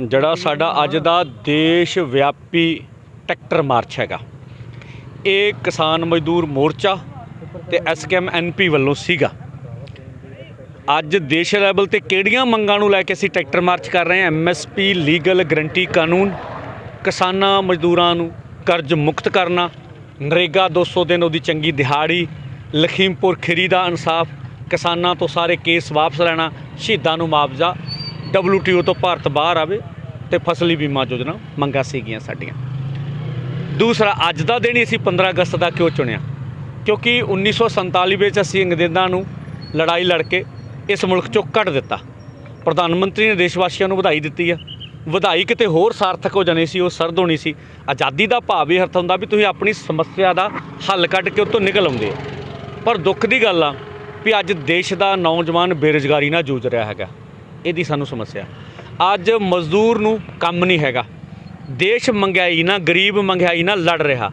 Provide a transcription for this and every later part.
ਜਿਹੜਾ ਸਾਡਾ ਅੱਜ ਦਾ ਦੇਸ਼ ਵਿਆਪੀ ਟਰੈਕਟਰ ਮਾਰਚ ਹੈਗਾ। ਇਹ ਕਿਸਾਨ ਮਜ਼ਦੂਰ ਮੋਰਚਾ ਤੇ ਐਸਕੇਐਮ ਐਨਪੀ ਵੱਲੋਂ ਸੀਗਾ। ਅੱਜ ਦੇਸ਼ ਲੈਵਲ ਤੇ ਕਿਹੜੀਆਂ ਮੰਗਾਂ ਨੂੰ ਲੈ ਕੇ ਅਸੀਂ ਟਰੈਕਟਰ ਮਾਰਚ ਕਰ ਰਹੇ ਹਾਂ? ਐਮਐਸਪੀ ਲੀਗਲ ਗਰੰਟੀ ਕਾਨੂੰਨ, ਕਿਸਾਨਾਂ ਮਜ਼ਦੂਰਾਂ ਨੂੰ ਕਰਜ਼ ਮੁਕਤ ਕਰਨਾ, ਨਰੇਗਾ 200 ਦਿਨ ਉਹਦੀ ਚੰਗੀ ਦਿਹਾੜੀ, ਲਖੀਮਪੁਰ ਖੀਰੀ ਦਾ ਇਨਸਾਫ, ਕਿਸਾਨਾਂ ਤੋਂ ਸਾਰੇ ਕੇਸ ਵਾਪਸ ਲੈਣਾ, ਸ਼ਹੀਦਾਂ ਨੂੰ ਮੁਆਵਜ਼ਾ WTO ਤੋਂ ਭਾਰਤ ਬਾਹਰ ਆਵੇ ਤੇ ਫਸਲੀ ਬੀਮਾ ਯੋਜਨਾ ਮੰਗਾਂ ਸੀਗੀਆਂ ਸਾਡੀਆਂ। ਦੂਸਰਾ, ਅੱਜ ਦਾ ਦਿਨ ਹੀ ਅਸੀਂ 15 ਅਗਸਤ ਦਾ ਕਿਉਂ ਚੁਣਿਆ? ਕਿਉਂਕਿ 1947 ਵਿੱਚ ਅਸੀਂ ਅੰਗਰੇਜ਼ਾਂ ਨੂੰ ਲੜਾਈ ਲੜ ਕੇ ਇਸ ਮੁਲਕ ਚੋਂ ਕੱਢ ਦਿੱਤਾ। ਪ੍ਰਧਾਨ ਮੰਤਰੀ ਨੇ ਦੇਸ਼ ਵਾਸੀਆਂ ਨੂੰ ਵਧਾਈ ਦਿੱਤੀ ਆ। ਵਧਾਈ ਕਿਤੇ ਹੋਰ ਸਾਰਥਕ ਹੋ ਜਾਣੀ ਸੀ, ਉਹ ਸਰਦ ਹੋਣੀ ਸੀ। ਆਜ਼ਾਦੀ ਦਾ ਭਾਵ ਇਹ ਅਰਥ ਹੁੰਦਾ ਵੀ ਤੁਸੀਂ ਆਪਣੀ ਸਮੱਸਿਆ ਦਾ ਹੱਲ ਕੱਢ ਕੇ ਉਹ ਤੋਂ ਨਿਕਲ ਆਉਂਦੇ ਪਰ ਦੁੱਖ ਦੀ ਗੱਲ ਆ ਵੀ ਅੱਜ ਦੇਸ਼ ਦਾ ਨੌਜਵਾਨ ਬੇਰੁਜ਼ਗਾਰੀ ਨਾਲ ਜੂਝ ਰਿਹਾ ਹੈਗਾ। ਇਹਦੀ ਸਾਨੂੰ ਸਮੱਸਿਆ। ਅੱਜ ਮਜ਼ਦੂਰ ਨੂੰ ਕੰਮ ਨਹੀਂ ਹੈਗਾ। ਦੇਸ਼ ਮੰਗਾਈ ਨਾ, ਗਰੀਬ ਮੰਗਾਈ ਨਾ ਲੜ ਰਿਹਾ।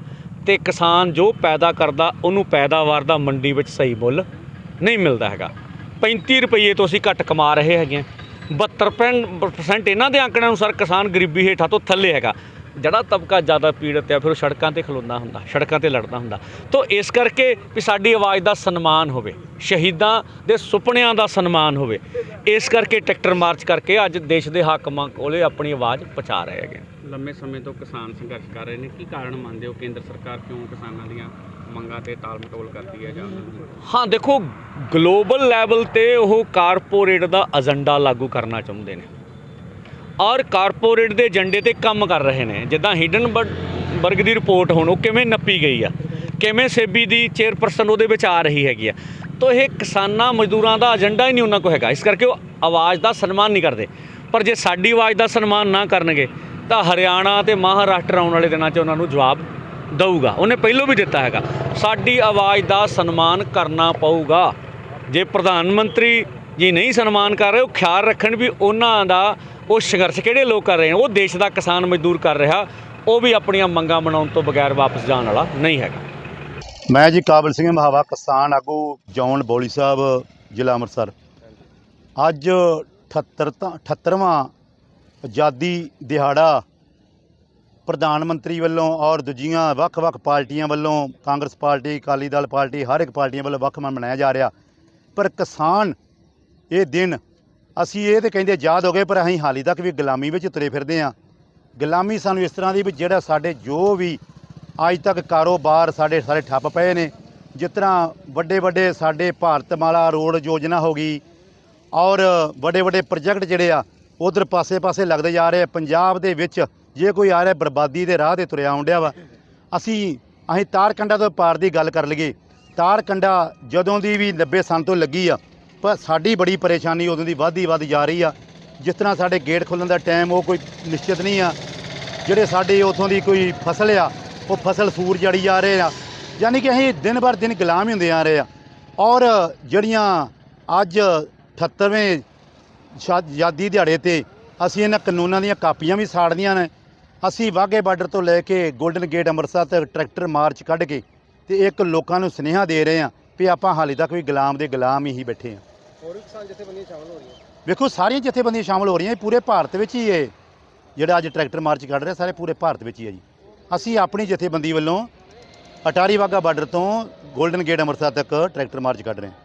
ਤੇ ਕਿਸਾਨ ਜੋ ਪੈਦਾ ਕਰਦਾ, ਉਹਨੂੰ ਪੈਦਾਵਾਰ ਦਾ ਮੰਡੀ ਵਿੱਚ ਸਹੀ ਮੁੱਲ ਨਹੀਂ ਮਿਲਦਾ ਹੈਗਾ। 35 ਰੁਪਏ ਤੋਂ ਅਸੀਂ ਘੱਟ ਕਮਾ ਰਹੇ ਹੈਗੇ ਹਾਂ। 72% ਇਹਨਾਂ ਦੇ ਅੰਕੜਿਆਂ ਅਨੁਸਾਰ ਕਿਸਾਨ ਗਰੀਬੀ ਹੇਠਾਂ ਤੋਂ ਥੱਲੇ ਹੈਗਾ। ਜਿਹੜਾ ਤਬਕਾ ਜ਼ਿਆਦਾ ਪੀੜਤ ਹੈ ਫਿਰ ਉਹ ਸੜਕਾਂ ਤੇ ਖਲੋਂਦਾ ਹੁੰਦਾ ਸੜਕਾਂ ਤੇ ਲੜਦਾ ਹੁੰਦਾ। ਤੋਂ ਇਸ ਕਰਕੇ ਵੀ ਸਾਡੀ ਆਵਾਜ਼ ਦਾ ਸਨਮਾਨ ਹੋਵੇ ਸ਼ਹੀਦਾਂ ਦੇ ਸੁਪਨਿਆਂ ਦਾ ਸਨਮਾਨ ਹੋਵੇ ਇਸ ਕਰਕੇ ਟਰੈਕਟਰ ਮਾਰਚ ਕਰਕੇ ਅੱਜ ਦੇਸ਼ ਦੇ ਹਾਕਮਾਂ ਕੋਲੇ ਆਪਣੀ ਆਵਾਜ਼ ਪਹੁੰਚਾ ਰਹੇ ਹੈਗੇ। ਲੰਮੇ ਸਮੇਂ ਤੋਂ ਕਿਸਾਨ ਸੰਘਰਸ਼ ਕਰ ਰਹੇ ਨੇ ਕੀ ਕਾਰਨ ਮੰਨਦੇ ਹੋ? ਕੇਂਦਰ ਸਰਕਾਰ ਕਿਉਂ ਕਿਸਾਨਾਂ ਦੀਆਂ ਮੰਗਾਂ ਤੇ ਤਾਲ ਮਟੋਲ ਕਰਦੀ ਹੈ ਜਾਂ ਹਾਂ ਦੇਖੋ ਗਲੋਬਲ ਲੈਵਲ ਤੇ ਉਹ ਕਾਰਪੋਰੇਟ ਦਾ ਏਜੰਡਾ ਲਾਗੂ ਕਰਨਾ ਚਾਹੁੰਦੇ ਨੇ। ਔਰ ਕਾਰਪੋਰੇਟ ਦੇ ਏਜੰਡੇ ਤੇ ਕੰਮ ਕਰ ਰਹੇ ਨੇ। ਜਿੱਦਾਂ ਹਿਡਨ ਹਿਡਨਬਰਗ ਦੀ ਰਿਪੋਰਟ ਹੁਣ ਉਹ ਕਿਵੇਂ ਨੱਪੀ ਗਈ ਆ? ਕਿਵੇਂ ਸੇਬੀ ਦੀ ਚੇਅਰਪਰਸਨ ਉਹਦੇ ਵਿੱਚ ਆ ਰਹੀ ਹੈਗੀ ਆ? ਤਾਂ ਇਹ ਕਿਸਾਨਾਂ ਮਜ਼ਦੂਰਾਂ ਦਾ ਏਜੰਡਾ ਹੀ ਨਹੀਂ ਉਹਨਾਂ ਕੋਲ ਹੈਗਾ। ਇਸ ਕਰਕੇ ਉਹ ਆਵਾਜ਼ ਦਾ ਸਨਮਾਨ ਨਹੀਂ ਕਰਦੇ। ਪਰ ਜੇ ਸਾਡੀ ਆਵਾਜ਼ ਦਾ ਸਨਮਾਨ ਨਾ ਕਰਨਗੇ, ਤਾਂ ਹਰਿਆਣਾ ਤੇ ਮਹਾਰਾਸ਼ਟਰ ਆਉਣ ਵਾਲੇ ਦਿਨਾਂ 'ਚ ਉਹਨਾਂ ਨੂੰ ਜਵਾਬ ਦਊਗਾ। ਉਹਨੇ ਪਹਿਲੋਂ ਵੀ ਦਿੱਤਾ ਹੈਗਾ। ਸਾਡੀ ਆਵਾਜ਼ ਦਾ ਸਨਮਾਨ ਕਰਨਾ ਪਊਗਾ। ਜੇ ਪ੍ਰਧਾਨ ਮੰਤਰੀ ਜੀ ਨਹੀਂ ਸਨਮਾਨ ਕਰ ਰਹੇ, ਉਹ ਖਿਆਲ ਰੱਖਣ ਵੀ ਉਹਨਾਂ ਦਾ ਉਹ ਸੰਘਰਸ਼ ਕਿਹੜੇ ਲੋਕ ਕਰ ਰਹੇ ਨੇ, ਉਹ ਦੇਸ਼ ਦਾ ਕਿਸਾਨ ਮਜ਼ਦੂਰ ਕਰ ਰਿਹਾ, ਉਹ ਵੀ ਆਪਣੀਆਂ ਮੰਗਾਂ ਮਨਾਉਣ ਤੋਂ ਬਗੈਰ ਵਾਪਸ ਜਾਣ ਵਾਲਾ ਨਹੀਂ ਹੈਗਾ। ਮੈਂ ਜੀ ਕਾਬਲ ਸਿੰਘ ਮਹਾਵਾ, ਕਿਸਾਨ ਆਗੂ ਜੌਨ ਬੋਲੀ ਸਾਹਿਬ, ਜ਼ਿਲ੍ਹਾ ਅੰਮ੍ਰਿਤਸਰ। ਅੱਜ 78 ਤਾਂ 78ਵਾਂ ਆਜ਼ਾਦੀ ਦਿਹਾੜਾ ਪ੍ਰਧਾਨ ਮੰਤਰੀ ਵੱਲੋਂ ਔਰ ਦੂਜੀਆਂ ਵੱਖ-ਵੱਖ ਪਾਰਟੀਆਂ ਵੱਲੋਂ, Congress party, Akali Dal party, ਹਰ ਇੱਕ ਪਾਰਟੀਆਂ ਵੱਲੋਂ ਵੱਖ ਮਨਾਇਆ ਜਾ ਰਿਹਾ। ਪਰ ਕਿਸਾਨ ਇਹ ਦਿਨ ਅਸੀਂ ਇਹ ਤੇ ਕਹਿੰਦੇ ਆਜ਼ਾਦ ਹੋ ਗਏ, ਪਰ ਅਸੀਂ ਹਾਲੀ ਤੱਕ ਵੀ ਗੁਲਾਮੀ ਵਿੱਚ ਤੁਰੇ ਫਿਰਦੇ ਹਾਂ। ਗੁਲਾਮੀ ਸਾਨੂੰ ਇਸ ਤਰ੍ਹਾਂ ਦੀ ਵੀ ਜਿਹੜਾ ਸਾਡੇ ਜੋ ਵੀ ਅੱਜ ਤੱਕ ਕਾਰੋਬਾਰ ਸਾਡੇ ਸਾਰੇ ਠੱਪ ਪਏ ਨੇ, ਜਿਸ ਤਰ੍ਹਾਂ ਵੱਡੇ ਵੱਡੇ ਸਾਡੇ ਭਾਰਤਮਾਲਾ ਰੋਡ ਯੋਜਨਾ ਹੋ ਗਈ ਔਰ ਵੱਡੇ ਵੱਡੇ ਪ੍ਰੋਜੈਕਟ ਜਿਹੜੇ ਆ, ਉਧਰ ਪਾਸੇ-ਪਾਸੇ ਲੱਗਦੇ ਜਾ ਰਹੇ ਆ। ਪੰਜਾਬ ਦੇ ਵਿੱਚ ਜੇ ਕੋਈ ਆ ਰਿਹਾ ਬਰਬਾਦੀ ਦੇ ਰਾਹ ਤੇ ਤੁਰਿਆ ਆਉਂਦਿਆ ਵਾ, ਅਸੀਂ ਅਸੀਂ ਤਾਰਕੰਡਾ ਤੋਂ ਪਾਰ ਦੀ ਗੱਲ ਕਰ ਲਈਏ। ਤਾਰਕੰਡਾ ਜਦੋਂ ਦੀ ਵੀ 90 ਸਾਲ ਤੋਂ ਲੱਗੀ ਆ ਪਰ ਸਾਡੀ ਬੜੀ ਪਰੇਸ਼ਾਨੀ ਉਦੋਂ ਦੀ ਵੱਧਦੀ ਵੱਧ ਜਾ ਰਹੀ ਆ। ਜਿਸ ਤਰ੍ਹਾਂ ਸਾਡੇ ਗੇਟ ਖੁੱਲਣ ਦਾ ਟਾਈਮ ਉਹ ਕੋਈ ਨਿਸ਼ਚਿਤ ਨਹੀਂ ਆ। ਜਿਹੜੇ ਸਾਡੇ ਉਥੋਂ ਦੀ ਕੋਈ ਫਸਲ ਆ, ਉਹ ਫਸਲ ਸੂਰ ਜੜੀ ਜਾ ਰਹੇ ਆ। ਯਾਨੀ ਕਿ ਅਸੀਂ ਦਿਨ ਬਰ ਦਿਨ ਗੁਲਾਮ ਹੀ ਹੁੰਦੇ ਆ ਰਹੇ ਆ। ਔਰ ਜਿਹੜੀਆਂ ਅੱਜ 78ਵੇਂ ਸ਼ਾ- ਆਜ਼ਾਦੀ ਦਿਹਾੜੇ ਤੇ ਅਸੀਂ ਇਹਨਾਂ ਕਾਨੂੰਨਾਂ ਦੀਆਂ ਕਾਪੀਆਂ ਵੀ ਸਾੜਦੀਆਂ ਨੇ, ਅਸੀਂ ਵਾਘੇ ਬਾਰਡਰ ਤੋਂ ਲੈ ਕੇ 골ਡਨ ਗੇਟ ਅੰਮ੍ਰਿਤਸਰ ਤੱਕ ਟਰੈਕਟਰ ਮਾਰਚ ਕੱਢ ਕੇ ਤੇ ਇੱਕ ਲੋਕਾਂ ਨੂੰ ਸੁਨੇਹਾ ਦੇ ਰਹੇ ਆ ਵੀ ਆਪਾਂ ਹਾਲੇ ਤੱਕ ਵੀ ਗੁਲਾਮ ਦੇ ਗੁਲਾਮ ਹੀ ਬੈਠੇ ਆ। ਹੋਰ ਵੀ ਕਿਸਾਨ ਜਥੇਬੰਦੀਆਂ ਸ਼ਾਮਲ ਹੋ ਰਹੀਆਂ? ਵੇਖੋ, ਸਾਰੀਆਂ ਜਥੇਬੰਦੀਆਂ ਸ਼ਾਮਲ ਹੋ ਰਹੀਆਂ ਪੂਰੇ ਭਾਰਤ ਵਿੱਚ ਹੀ ਇਹ ਜਿਹੜਾ ਅੱਜ ਟਰੈਕਟਰ ਮਾਰਚ ਕੱਢ ਰਿਹਾ, ਸਾਰੇ ਪੂਰੇ ਭਾਰਤ ਵਿੱਚ ਹੀ ਹੈ ਜੀ। ਅਸੀਂ ਆਪਣੀ ਜਥੇਬੰਦੀ ਵੱਲੋਂ ਅਟਾਰੀ ਵਾਗਾ ਬਾਰਡਰ ਤੋਂ 골ਡਨ ਗੇਟ ਅੰਮ੍ਰਿਤਸਰ ਤੱਕ ਟਰੈਕਟਰ ਮਾਰਚ ਕੱਢ ਰਹੇ ਹਾਂ।